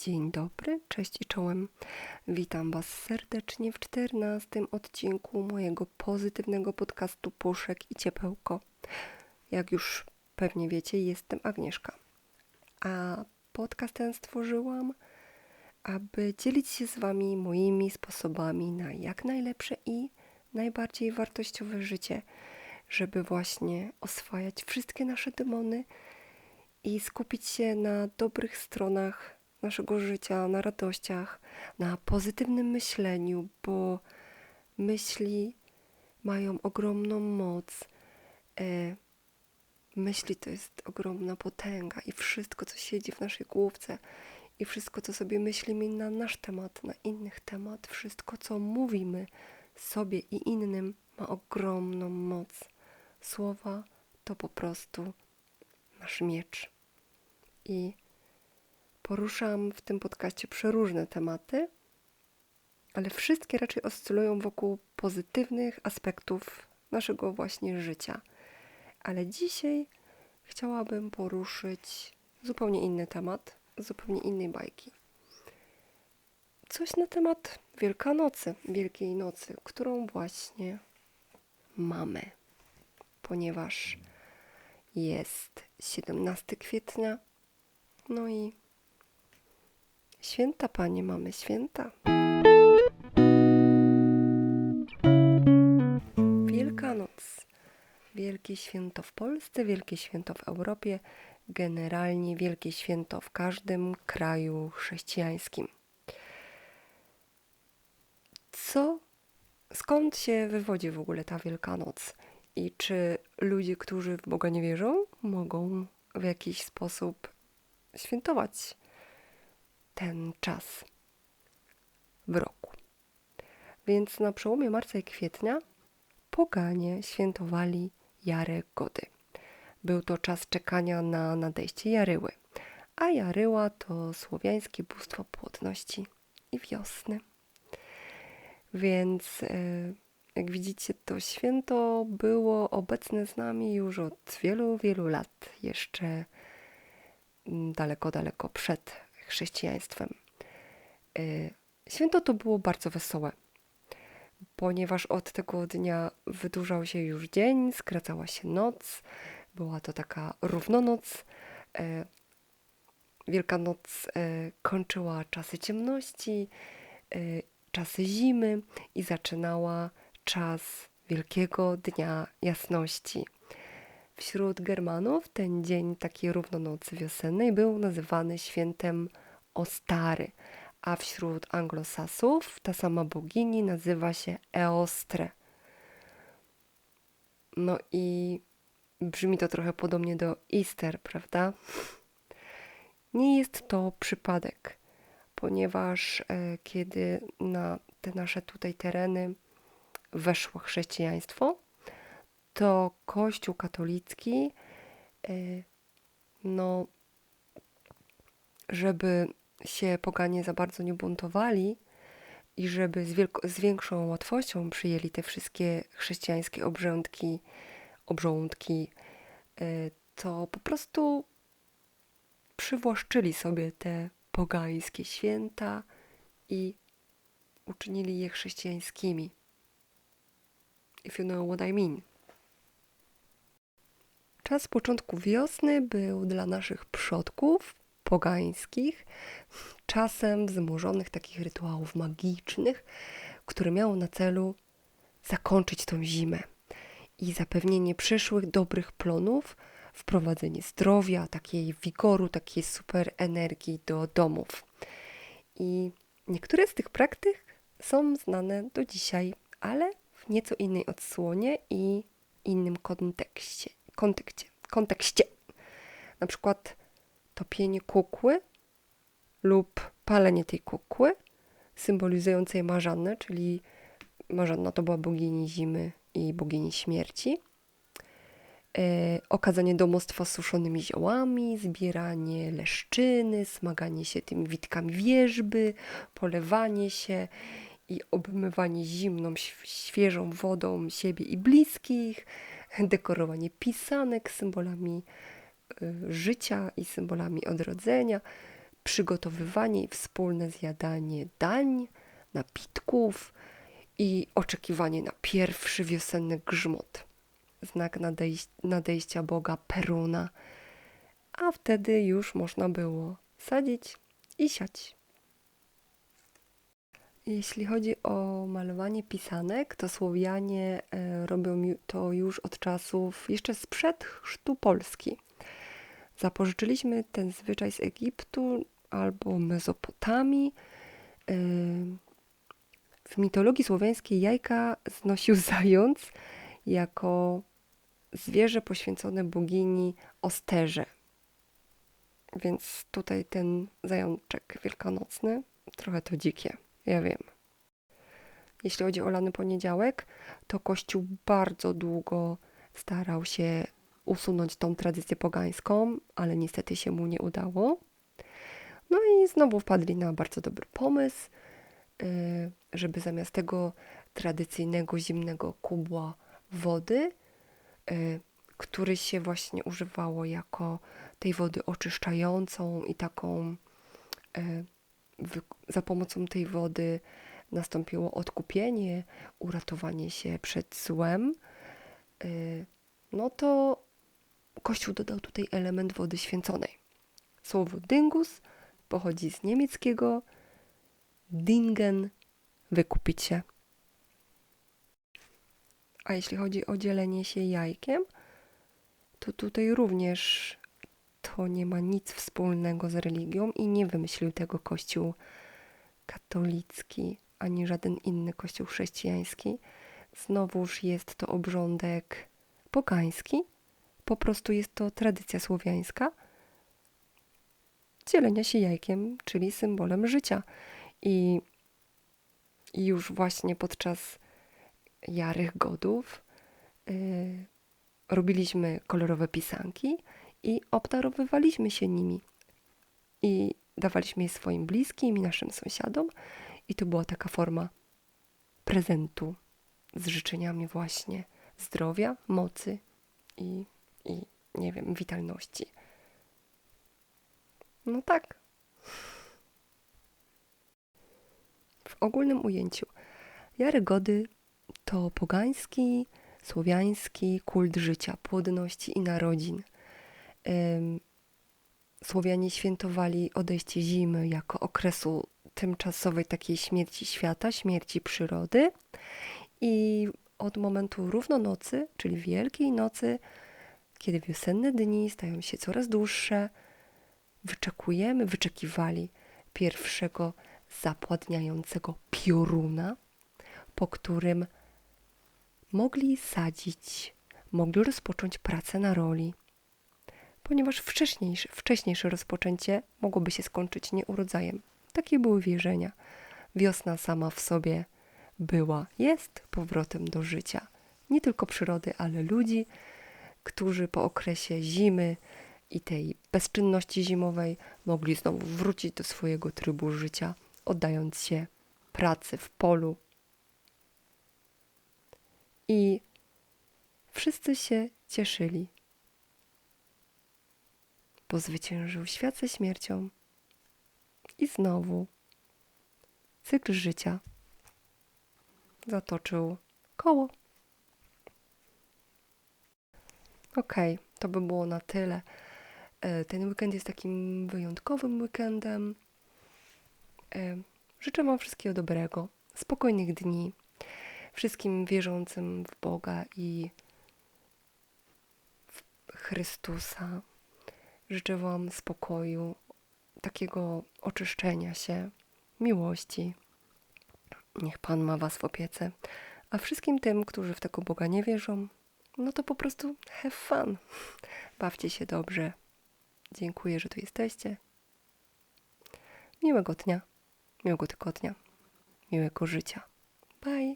Dzień dobry, cześć i czołem. Witam Was serdecznie w czternastym odcinku mojego pozytywnego podcastu Puszek i Ciepełko. Jak już pewnie wiecie, jestem Agnieszka. A podcast ten stworzyłam, aby dzielić się z Wami moimi sposobami na jak najlepsze i najbardziej wartościowe życie, żeby właśnie oswajać wszystkie nasze demony i skupić się na dobrych stronach naszego życia, na radościach, na pozytywnym myśleniu, bo myśli mają ogromną moc. E, myśli to jest ogromna potęga i wszystko, co siedzi w naszej główce i wszystko, co sobie myślimy na nasz temat, na innych temat, wszystko, co mówimy sobie i innym, ma ogromną moc. Słowa to po prostu nasz miecz. I poruszam w tym podcaście przeróżne tematy, ale wszystkie raczej oscylują wokół pozytywnych aspektów naszego właśnie życia. Ale dzisiaj chciałabym poruszyć zupełnie inny temat, zupełnie innej bajki. Coś na temat Wielkanocy, Wielkiej Nocy, którą właśnie mamy, ponieważ jest 17 kwietnia, no i święta, panie, mamy święta. Wielkanoc. Wielkie święto w Polsce, wielkie święto w Europie, generalnie wielkie święto w każdym kraju chrześcijańskim. Co, skąd się wywodzi w ogóle ta Wielkanoc? I czy ludzie, którzy w Boga nie wierzą, mogą w jakiś sposób świętować ten czas w roku? Więc na przełomie marca i kwietnia poganie świętowali Jarę Gody. Był to czas czekania na nadejście Jaryły, a Jaryła to słowiańskie bóstwo płodności i wiosny. Więc yy, jak widzicie, to święto było obecne z nami już od wielu, wielu lat, jeszcze mm, daleko, daleko przed chrześcijaństwem. Y, święto to było bardzo wesołe, ponieważ od tego dnia wydłużał się już dzień, skracała się noc, była to taka równonoc. Y, Wielkanoc y, kończyła czasy ciemności, czasy zimy i zaczynała czas Wielkiego Dnia Jasności. Wśród Germanów ten dzień takiej równonocy wiosennej był nazywany świętem Ostary, a wśród anglosasów ta sama bogini nazywa się Eostre. No i brzmi to trochę podobnie do Easter, prawda? Nie jest to przypadek, ponieważ e, kiedy na te nasze tutaj tereny weszło chrześcijaństwo, to Kościół katolicki, e, no, żeby się poganie za bardzo nie buntowali i żeby z, z większą łatwością przyjęli te wszystkie chrześcijańskie obrządki, obrządki, e, to po prostu przywłaszczyli sobie te pogańskie święta i uczynili je chrześcijańskimi. If you know what I mean. Czas początku wiosny był dla naszych przodków pogańskich czasem wzmożonych takich rytuałów magicznych, które miało na celu zakończyć tą zimę i zapewnienie przyszłych dobrych plonów, wprowadzenie zdrowia, takiej wigoru, takiej super energii do domów. I niektóre z tych praktyk są znane do dzisiaj, ale w nieco innej odsłonie i innym kontekście. Kontekście, kontekście. Na przykład topienie kukły lub palenie tej kukły symbolizującej Marzannę, czyli Marzanna to była bogini zimy i bogini śmierci. E, okazanie domostwa suszonymi ziołami, zbieranie leszczyny, smaganie się tymi witkami wierzby, polewanie się i obmywanie zimną, świeżą wodą siebie i bliskich, dekorowanie pisanek symbolami y, życia i symbolami odrodzenia, przygotowywanie i wspólne zjadanie dań, napitków i oczekiwanie na pierwszy wiosenny grzmot. Znak nadejś- nadejścia Boga Peruna. A wtedy już można było sadzić i siać. Jeśli chodzi o malowanie pisanek, to Słowianie e, robią to już od czasów jeszcze sprzed chrztu Polski. Zapożyczyliśmy ten zwyczaj z Egiptu albo Mezopotamii. E, W mitologii słowiańskiej jajka znosił zając jako zwierzę poświęcone bogini Osterze. Więc tutaj ten zajączek wielkanocny, trochę to dzikie, ja wiem. Jeśli chodzi o lany poniedziałek, to Kościół bardzo długo starał się usunąć tą tradycję pogańską, ale niestety się mu nie udało. No i znowu wpadli na bardzo dobry pomysł, y, żeby zamiast tego tradycyjnego zimnego kubła wody, y, który się właśnie używało jako tej wody oczyszczającą i taką y, za pomocą tej wody nastąpiło odkupienie, uratowanie się przed złem, y, no to Kościół dodał tutaj element wody święconej. Słowo dyngus pochodzi z niemieckiego dingen, wykupić się. A jeśli chodzi o dzielenie się jajkiem, to tutaj również to nie ma nic wspólnego z religią i nie wymyślił tego Kościół katolicki ani żaden inny kościół chrześcijański. Znowuż jest to obrządek pogański, po prostu jest to tradycja słowiańska dzielenia się jajkiem, czyli symbolem życia. I już właśnie podczas jarych godów yy, robiliśmy kolorowe pisanki i obdarowywaliśmy się nimi. I dawaliśmy je swoim bliskim i naszym sąsiadom. I to była taka forma prezentu z życzeniami właśnie zdrowia, mocy i, i nie wiem, witalności. No tak. W ogólnym ujęciu, jary gody to pogański, słowiański kult życia, płodności i narodzin. Słowianie świętowali odejście zimy jako okresu tymczasowej takiej śmierci świata, śmierci przyrody. I od momentu równonocy, czyli Wielkiej Nocy, kiedy wiosenne dni stają się coraz dłuższe, wyczekujemy, wyczekiwali pierwszego zapładniającego pioruna, po którym mogli sadzić, mogli rozpocząć pracę na roli, ponieważ wcześniejsze, wcześniejsze rozpoczęcie mogłoby się skończyć nieurodzajem. Takie były wierzenia. Wiosna sama w sobie była, jest powrotem do życia. Nie tylko przyrody, ale ludzi, którzy po okresie zimy i tej bezczynności zimowej mogli znowu wrócić do swojego trybu życia, oddając się pracy w polu. I wszyscy się cieszyli, bo zwyciężył świat ze śmiercią. I znowu cykl życia zatoczył koło. Okej, to by było na tyle. E, Ten weekend jest takim wyjątkowym weekendem. E, Życzę Wam wszystkiego dobrego, spokojnych dni, wszystkim wierzącym w Boga i w Chrystusa. Życzę Wam spokoju, takiego oczyszczenia się, miłości. Niech Pan ma Was w opiece. A wszystkim tym, którzy w tego Boga nie wierzą, no to po prostu have fun. Bawcie się dobrze. Dziękuję, że tu jesteście. Miłego dnia, miłego tygodnia, miłego życia. Bye.